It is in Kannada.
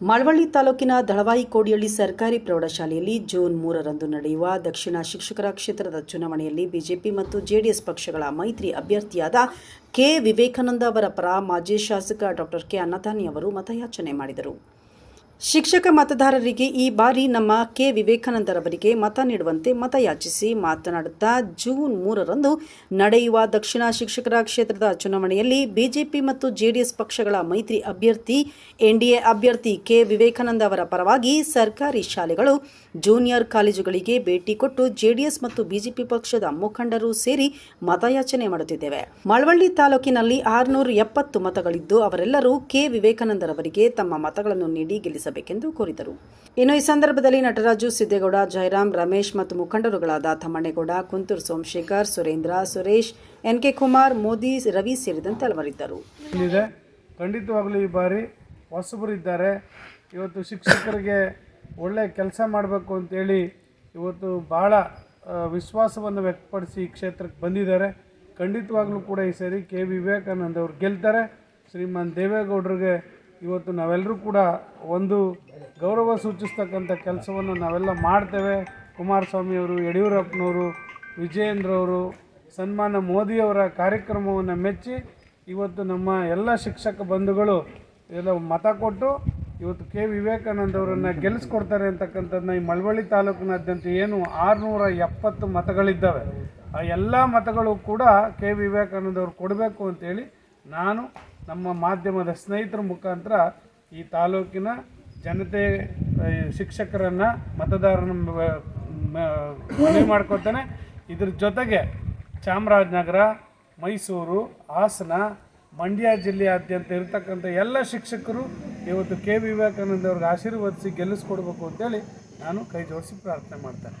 ಮಳವಳ್ಳಿ ತಾಲೂಕಿನ ದಳವಾಯಿ ಕೋಡಿಯಳ್ಳಿ ಸರ್ಕಾರಿ ಪ್ರೌಢಶಾಲೆಯಲ್ಲಿ ಜೂನ್ ಮೂರರಂದು ನಡೆಯುವ ದಕ್ಷಿಣ ಶಿಕ್ಷಕರ ಕ್ಷೇತ್ರದ ಚುನಾವಣೆಯಲ್ಲಿ ಬಿಜೆಪಿ ಮತ್ತು ಜೆಡಿಎಸ್ ಪಕ್ಷಗಳ ಮೈತ್ರಿ ಅಭ್ಯರ್ಥಿಯಾದ ಕೆ. ವಿವೇಕಾನಂದ ಅವರ ಪರ ಮಾಜಿ ಶಾಸಕ ಡಾಕ್ಟರ್ ಕೆ. ಅನ್ನದಾನಿ ಅವರು ಮತಯಾಚನೆ ಮಾಡಿದರು. ಶಿಕ್ಷಕ ಮತದಾರರಿಗೆ ಈ ಬಾರಿ ನಮ್ಮ ಕೆ. ವಿವೇಕಾನಂದರವರಿಗೆ ಮತ ನೀಡುವಂತೆ ಮತಯಾಚಿಸಿ ಮಾತನಾಡುತ್ತಾ ಜೂನ್ ಮೂರರಂದು ನಡೆಯುವ ದಕ್ಷಿಣ ಶಿಕ್ಷಕರ ಕ್ಷೇತ್ರದ ಚುನಾವಣೆಯಲ್ಲಿ ಬಿಜೆಪಿ ಮತ್ತು ಜೆಡಿಎಸ್ ಪಕ್ಷಗಳ ಮೈತ್ರಿ ಅಭ್ಯರ್ಥಿ ಎನ್ಡಿಎ ಅಭ್ಯರ್ಥಿ ಕೆ. ವಿವೇಕಾನಂದ ಅವರ ಪರವಾಗಿ ಸರ್ಕಾರಿ ಶಾಲೆಗಳು, ಜೂನಿಯರ್ ಕಾಲೇಜುಗಳಿಗೆ ಭೇಟಿ ಕೊಟ್ಟು ಜೆಡಿಎಸ್ ಮತ್ತು ಬಿಜೆಪಿ ಪಕ್ಷದ ಮುಖಂಡರು ಸೇರಿ ಮತಯಾಚನೆ ಮಾಡುತ್ತಿದ್ದೇವೆ. ಮಳವಳ್ಳಿ ತಾಲೂಕಿನಲ್ಲಿ ಆರುನೂರ ಎಪ್ಪತ್ತು ಮತಗಳಿದ್ದು, ಅವರೆಲ್ಲರೂ ಕೆ. ವಿವೇಕಾನಂದರವರಿಗೆ ತಮ್ಮ ಮತಗಳನ್ನು ನೀಡಿ ಗೆಲ್ಲಿಸಬೇಕೆಂದು ಕೋರಿದರು. ಇನ್ನು ಈ ಸಂದರ್ಭದಲ್ಲಿ ನಟರಾಜು ಸಿದ್ದೇಗೌಡ, ಜಯರಾಮ್, ರಮೇಶ್ ಮತ್ತು ಮುಖಂಡರುಗಳಾದ ತಮ್ಮಣ್ಣೇಗೌಡ, ಕುಂತೂರು ಸೋಮಶೇಖರ್, ಸುರೇಂದ್ರ, ಸುರೇಶ್ ಎನ್ ಕೆ ಕುಮಾರ್, ಮೋದಿ ರವಿ ಸೇರಿದಂತೆ ಹಲವರಿದ್ದರು. ಖಂಡಿತವಾಗಲೂ ಈ ಬಾರಿ ಹೊಸಬರು ಇದ್ದಾರೆ. ಇವತ್ತು ಶಿಕ್ಷಕರಿಗೆ ಒಳ್ಳೆ ಕೆಲಸ ಮಾಡಬೇಕು ಅಂತೇಳಿ ಇವತ್ತು ಭಾಳ ವಿಶ್ವಾಸವನ್ನು ವ್ಯಕ್ತಪಡಿಸಿ ಈ ಕ್ಷೇತ್ರಕ್ಕೆ ಬಂದಿದ್ದಾರೆ. ಖಂಡಿತವಾಗ್ಲೂ ಕೂಡ ಈ ಸರಿ ಕೆ. ವಿವೇಕಾನಂದ ಅವರು ಗೆಲ್ತಾರೆ. ಶ್ರೀಮಾನ್ ದೇವೇಗೌಡರಿಗೆ ಇವತ್ತು ನಾವೆಲ್ಲರೂ ಕೂಡ ಒಂದು ಗೌರವ ಸೂಚಿಸ್ತಕ್ಕಂಥ ಕೆಲಸವನ್ನು ನಾವೆಲ್ಲ ಮಾಡ್ತೇವೆ. ಕುಮಾರಸ್ವಾಮಿಯವರು ಯಡಿಯೂರಪ್ಪನವರು, ವಿಜಯೇಂದ್ರವರು ಸನ್ಮಾನ ಮೋದಿಯವರ ಕಾರ್ಯಕ್ರಮವನ್ನು ಮೆಚ್ಚಿ ಇವತ್ತು ನಮ್ಮ ಎಲ್ಲ ಶಿಕ್ಷಕ ಬಂಧುಗಳು ಎಲ್ಲ ಮತ ಕೊಟ್ಟು ಇವತ್ತು ಕೆ. ವಿವೇಕಾನಂದವರನ್ನು ಗೆಲ್ಲಿಸ್ಕೊಡ್ತಾರೆ ಅಂತಕ್ಕಂಥದ್ದನ್ನ ಈ ಮಳವಳ್ಳಿ ತಾಲೂಕಿನಾದ್ಯಂತ ಏನು ಆರುನೂರ ಎಪ್ಪತ್ತು ಮತಗಳಿದ್ದಾವೆ. ಆ ಎಲ್ಲ ಮತಗಳು ಕೂಡ ಕೆ. ವಿವೇಕಾನಂದ ಅವರು ಕೊಡಬೇಕು ಅಂತೇಳಿ ನಾನು ನಮ್ಮ ಮಾಧ್ಯಮದ ಸ್ನೇಹಿತರ ಮುಖಾಂತರ ಈ ತಾಲೂಕಿನ ಜನತೆ ಶಿಕ್ಷಕರನ್ನು ಮತದಾರನ ಮ- ಮ- ಮನವಿ ಮಾಡ್ಕೊತಾನೆ ಇದ್ರ ಜೊತೆಗೆ ಚಾಮರಾಜನಗರ, ಮೈಸೂರು, ಹಾಸನ, ಮಂಡ್ಯ ಜಿಲ್ಲೆಯಾದ್ಯಂತ ಇರತಕ್ಕಂಥ ಎಲ್ಲ ಶಿಕ್ಷಕರು ಇವತ್ತು ಕೆ. ವಿವೇಕಾನಂದ ಅವ್ರಿಗೆ ಆಶೀರ್ವದಿಸಿ ಗೆಲ್ಲಿಸ್ಕೊಡ್ಬೇಕು ಅಂತೇಳಿ ನಾನು ಕೈ ಜೋಡಿಸಿ ಪ್ರಾರ್ಥನೆ ಮಾಡ್ತೇನೆ.